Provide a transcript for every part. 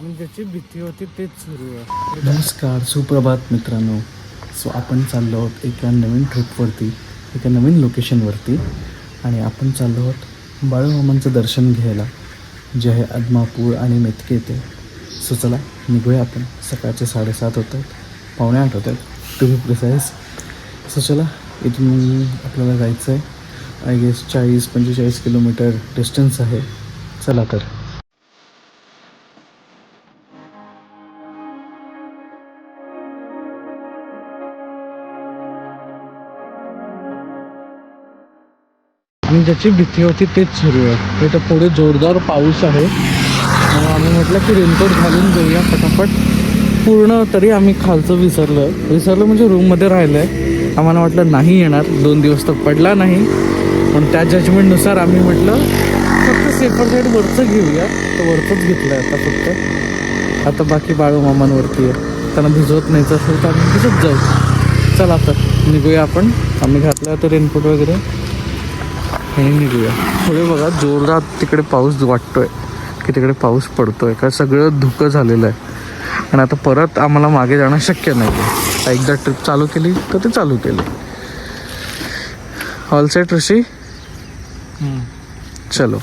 आणि ज्याची भीती होती तेच सुरू आहे. नमस्कार सुप्रभात मित्रांनो. सो आपण चाललो आहोत एका नवीन ट्रिपवरती एका नवीन लोकेशनवरती आणि आपण चाललो आहोत बाळूमामांचं दर्शन घ्यायला जे आहे आदमापूर आणि मेतके येते सो चला निघूया आपण. सकाळचे साडेसात होत आहेत पावणे आठ होत आहेत. तुम्ही प्रिसाईज सो चला इथून आपल्याला जायचं आहे आय गेस चाळीस पंचेचाळीस किलोमीटर डिस्टन्स आहे. चला तर. आणि ज्याची भीती होती तेच सुरू आहे. इथं पुढे जोरदार पाऊस आहे. मग आम्ही म्हटलं की रेनकोट घालून जाऊया फटाफट. पूर्ण तरी आम्ही खालचं विसरलं. विसरलं म्हणजे रूममध्ये राहिलं आहे आम्हाला वाटलं नाही येणार. दोन दिवस तर पडला नाही. पण त्या जजमेंटनुसार आम्ही म्हटलं फक्त सेफर साईड वरचं घेऊया. तर वरचंच घेतलं आहे आता फक्त. आता बाकी बाळूमामांवरती आहे. त्यांना भिजवत नाहीचं असेल तर आम्ही भिजत जाऊ. चला तर निघूया आपण. आम्ही घातलं तर रेनकोट वगैरे. हे निघूया. पुढे बघा जोरदार तिकडे पाऊस वाटतोय की तिकडे पाऊस पडतोय. का सगळं धुकं झालेलं आहे. आणि आता परत आम्हाला मागे जाणं शक्य नाही आहे. एकदा ट्रिप चालू केली तर ते चालू केली. All set Rishi? चलो.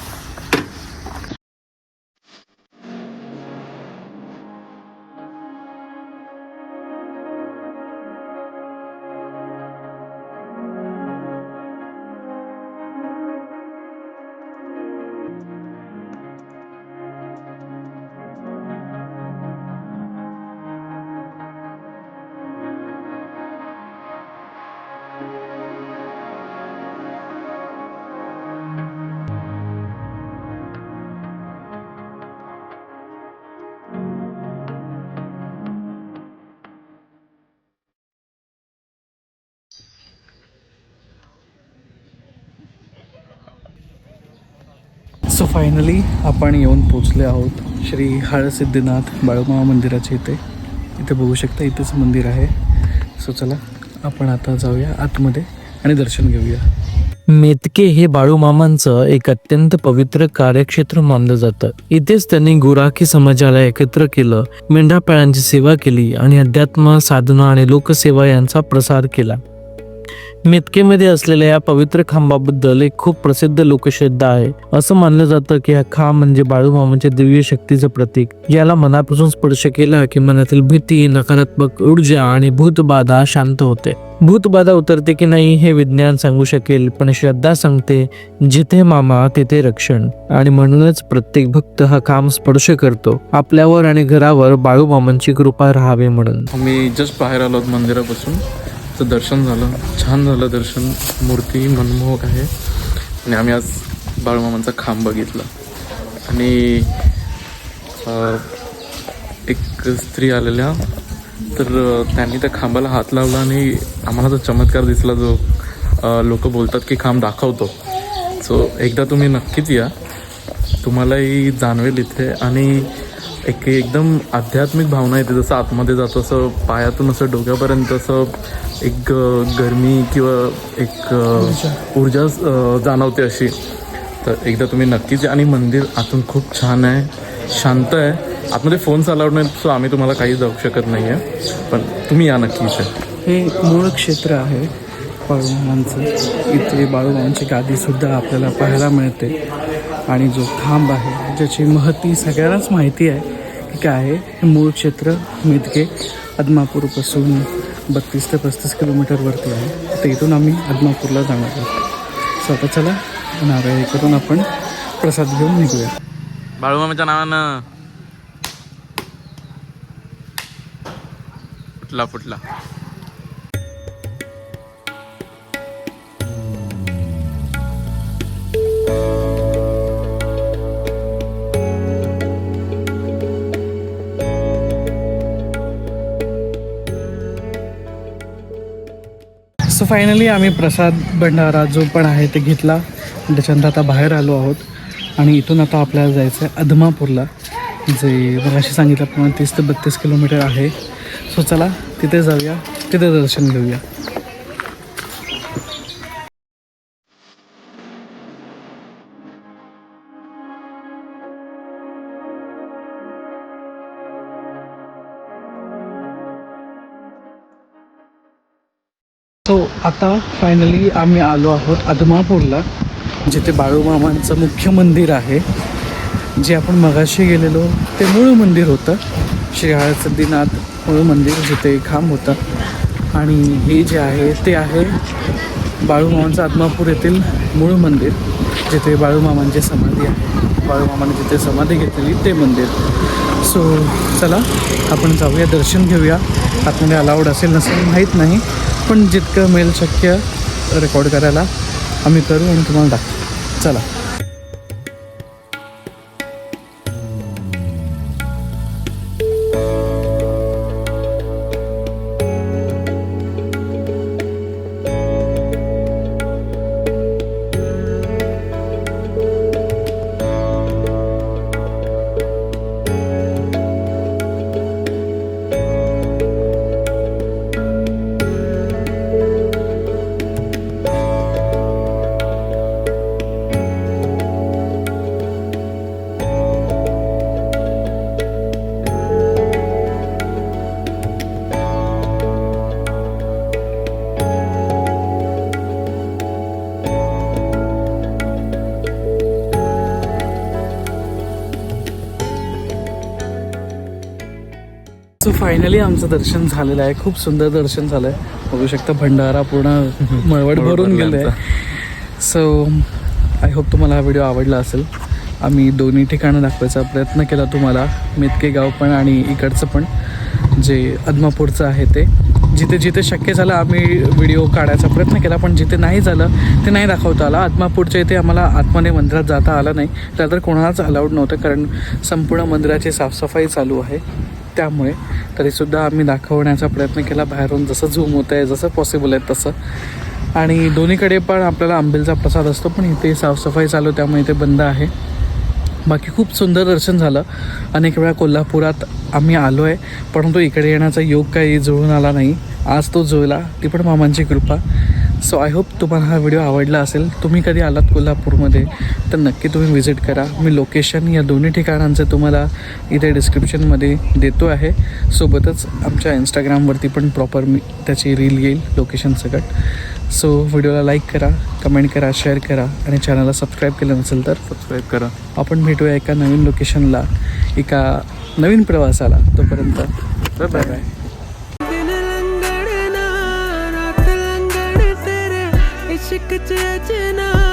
सो फायनली आपण येऊन पोचले आहोत श्री हळसिद्धिनाथ बाळूमावा मंदिराच्या इथे. इथे बघू शकता इथेच मंदिर आहे. सो चला आपण आता जाऊया आतमध्ये आणि दर्शन घेऊया. मेतके हे बाळूमामांचं एक अत्यंत पवित्र कार्यक्षेत्र मानलं जातं. इथेच त्यांनी गुराखी समाजाला एकत्र केलं मेंढापाळांची सेवा केली आणि अध्यात्म साधना आणि लोकसेवा यांचा प्रसार केला. मेतकेमध्ये असलेल्या या पवित्र खांबाबद्दल एक खूप प्रसिद्ध लोकश्रद्धा आहे. असं मानलं जातं की हा खांब म्हणजे बाळूमामाच्या दिव्य शक्तीचं प्रतीक. याला मनापासून स्पर्श केला की मनातील भीती नकारात्मक ऊर्जा आणि भूतबाधा शांत होते. भूतबाधा उतरते की नाही हे विज्ञान सांगू शकेल पण श्रद्धा सांगते जिथे मामा तिथे रक्षण. आणि म्हणूनच प्रत्येक भक्त हा काम स्पर्श करतो आपल्यावर आणि घरावर बाळूमामांची कृपा राहावी म्हणून. मी जस्ट बाहेर आलो मंदिरापासून. तर दर्शन झालं. छान झालं दर्शन. मूर्ती मनमोहक आहे. आणि आम्ही आज बाळमामांचा खांब बघितला. आणि एक स्त्री आलेल्या. तर त्यांनी त्या खांबाला हात लावला आणि आम्हाला तो चमत्कार दिसला जो लोक बोलतात की खांब दाखवतो. सो एकदा तुम्ही नक्कीच या. तुम्हालाही जाणवेल इथे. आणि एक एकदम आध्यात्मिक भावना येते जसं आतमध्ये जातो असं पायातून असं डोक्यापर्यंत असं एक गरमी किंवा एक ऊर्जा जाणवते अशी. तर एकदा तुम्ही नक्कीच आणि मंदिर आतून खूप छान आहे शांत आहे. आतमध्ये फोन्स अलाउड नाही सो आम्ही तुम्हाला काही जाऊ शकत नाही आहे पण तुम्ही या नक्कीच आहे हे एक मूळ क्षेत्र आहे. बाळूमामांचं इथे बाळूमामांची गादीसुद्धा आपल्याला पाहायला मिळते. आणि जो खांब आहे ज्याची महती सगळ्यांनाच माहिती आहे की काय आहे हे मूळ क्षेत्र मिदके आदमापूरपासून बत्तीस ते पस्तीस किलोमीटरवरती आहे. तर इथून आम्ही आदमापूरला जाणार आहोत. सो आता चला नारळ करून आपण प्रसाद घेऊन निघूया. बाळूमामाच्या नावानं. फुटला फुटला. सो फायनली आम्ही प्रसाद भंडारा जो पण आहे ते घेतला. त्याच्यानंतर आता बाहेर आलो आहोत. आणि इथून आता आपल्याला जायचं आहे अधमापूरला जे मगाशी सांगितल्याप्रमाणे तीस ते बत्तीस किलोमीटर आहे. सो चला तिथे जाऊया तिथे दर्शन घेऊया. सो आता फायनली आम्ही आलो आहोत अदमापूरला जिथे बाळूमामांचं मुख्य मंदिर आहे. जे आपण मगाशी गेलेलो ते मूळ मंदिर होतं. श्री हळसद्दीनाथ मूळ मंदिर जिथे खांब होता. आणि हे जे आहे ते आहे बाळूमामांचं आदमापूर येथील मूळ मंदिर जिथे बाळूमामांची समाधी आहे. बाळूमामाने जिथे समाधी घेतलेली ते मंदिर. सो चला आपण जाऊया दर्शन घेऊया. आतमध्ये अलाउड असेल नसेल माहीत नाही. पण जितकं मिळेल शक्य रेकॉर्ड करायला आम्ही करू आणि तुम्हाला दाखवू. चला. सो फायनली आमचं दर्शन झालेलं आहे. खूप सुंदर दर्शन झालं आहे बघू शकता भंडारा पूर्ण मळवट भरून गेलं आहे सो आय होप तुम्हाला हा व्हिडिओ आवडला असेल. आम्ही दोन्ही ठिकाणं दाखवायचा प्रयत्न केला तुम्हाला. मेतके गाव पण आणि इकडचं पण. जे अदमापूरचं आहे ते. जिथे जिथे शक्य झालं आम्ही व्हिडिओ काढायचा प्रयत्न केला पण जिथे नाही झालं ते नाही दाखवता आलं. आत्मापूरच्या इथे आम्हाला आत्माने मंदिरात जाता आलं नाही. त्याला तर कोणालाच अलाउड नव्हतं कारण संपूर्ण मंदिराची साफसफाई चालू आहे. त्यामुळे तरीसुद्धा आम्ही दाखवण्याचा प्रयत्न केला. बाहेरून जसं झूम होतं आहे जसं पॉसिबल आहे तसं. आणि दोन्हीकडे पण आपल्याला आंबेलचा प्रसाद असतो पण इथे साफसफाई चालू त्यामुळे इथे बंद आहे. बाकी खूप सुंदर दर्शन झालं. अनेक वेळा कोल्हापुरात आम्ही आलो आहे परंतु इकडे येण्याचा योग काही जुळून आला नाही. आज तो जुळला ती पण मामांची कृपा. सो आय होप तुम्हाला हा व्हिडिओ आवडला असेल. तुम्ही कधी आलात कोल्हापूरमध्ये तर नक्की तुम्ही व्हिजिट करा. मी लोकेशन या दोन्ही ठिकाणांचे तुम्हाला इथे डिस्क्रिप्शनमध्ये देतो आहे. सोबतच आमच्या इंस्टाग्रामवरती पण प्रॉपर मी त्याची रील येईल लोकेशन सकट. सो व्हिडिओला लाईक करा कमेंट करा शेअर करा आणि चॅनलला सबस्क्राईब केलं नसेल तर सबस्क्राईब करा. आपण भेटूया एका नवीन लोकेशनला एका नवीन प्रवासाला. तोपर्यंत बाय बाय आशिक चेचना